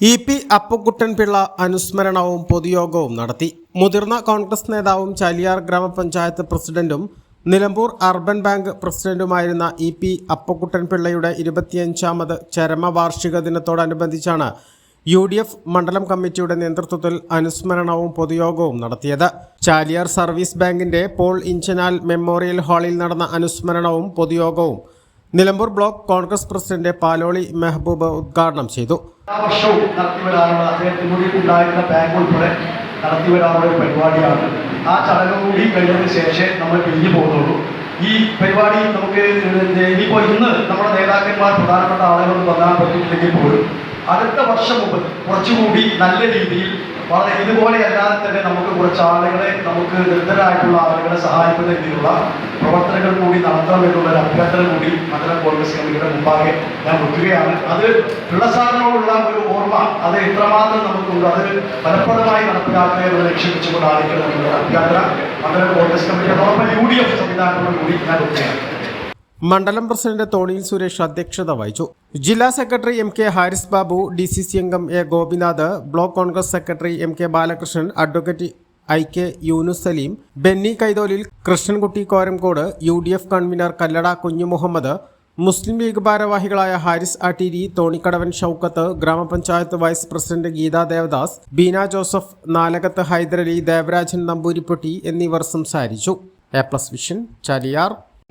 E P Appukuttan Pillai അനുസ്മരണവും പൊതുയോഗവും നടത്തി. മുതിർന്ന കോൺഗ്രസ് നേതാവും ചാലിയാർ ഗ്രാമപഞ്ചായത്ത് പ്രസിഡന്റും നിലമ്പൂർ അർബൻ ബാങ്ക് പ്രസിഡന്റുമായിരുന്ന ഇ പി അപ്പുക്കുട്ടൻ പിള്ളയുടെ ഇരുപത്തിയഞ്ചാമത് ചരമവാർഷിക ദിനത്തോടനുബന്ധിച്ചാണ് യു ഡി എഫ് മണ്ഡലം കമ്മിറ്റിയുടെ നേതൃത്വത്തിൽ അനുസ്മരണവും പൊതുയോഗവും നടത്തിയത്. ചാലിയാർ സർവീസ് ബാങ്കിന്റെ പോൾ ഇഞ്ചനാൽ മെമ്മോറിയൽ ഹാളിൽ നടന്ന അനുസ്മരണവും പൊതുയോഗവും Nilambur block Congress president Paloli Mehboob ഉദ്ഘാടനം ചെയ്തു. വർഷവും നടത്തിവരാനുള്ള അദ്ദേഹത്തിന് കൂടി ഉണ്ടായിരുന്ന ബാങ്ക് ആ ചടങ്ങ് കൂടി കഴിഞ്ഞതിന് ശേഷം നമ്മൾ പിരിഞ്ഞു പോകുന്നുള്ളൂ. ഈ പരിപാടി നമുക്ക് ഇനിയിപ്പോൾ ഇന്ന് നമ്മുടെ നേതാക്കന്മാർ പ്രധാനപ്പെട്ട ആളുകൾ വന്നാൽ പറ്റിയിട്ടില്ലെങ്കിൽ പോലും അടുത്ത വർഷം മുമ്പ് കുറച്ചുകൂടി നല്ല രീതിയിൽ വളരെ ഇതുപോലെ അല്ലാതെ തന്നെ നമുക്ക് കുറച്ച് ആളുകളെ നമുക്ക് നിർദ്ധരായിട്ടുള്ള ആളുകളെ സഹായിക്കുന്ന രീതിയിലുള്ള പ്രവർത്തനങ്ങൾ കൂടി നടത്തണമെന്നുള്ള ഒരു അഭ്യർത്ഥന കൂടി മണ്ഡലം കോൺഗ്രസ് കമ്മിറ്റിയുടെ മുമ്പാകെ ഞാൻ വെക്കുകയാണ്. അത് പിള്ളസാറിനോടുള്ള ഒരു ഓർമ്മ. അത് എത്രമാത്രം നമുക്കുണ്ട്. അത് ഫലപ്രദമായി നടപ്പിലാക്കുക എന്ന് ലക്ഷ്യം വെച്ചുകൊണ്ട് ആയിരിക്കണം എന്നുള്ള അഭ്യർത്ഥന മണ്ഡലം കോൺഗ്രസ് കമ്മിറ്റിയുടെ അതോടൊപ്പം യു ഡി എഫ് സംവിധാനത്തോടു കൂടി ഞാൻ വെക്കുകയാണ്. മണ്ഡലം പ്രസിഡന്റ് തോണിയിൽ സുരേഷ് അധ്യക്ഷത വഹിച്ചു. ജില്ലാ secretary M K Haris Babu D C C അംഗം A Gopinath block Congress secretary M K Balakrishnan advocate I K Yunus Saleem Benny Kaitholil Krishnankutty Koramkode U D F convenor Kallada Kunjumuhammad Muslim League ഭാരവാഹികളായ ഹാരിസ് അട്ടീരി തോണിക്കടവൻ ഷൌക്കത്ത് ഗ്രാമപഞ്ചായത്ത് vice president Geetha Devadas Beena Joseph Nalakath Haidarali Devarajan Nambooripetti എന്നിവർ സംസാരിച്ചു. A plus vision Chaliyar.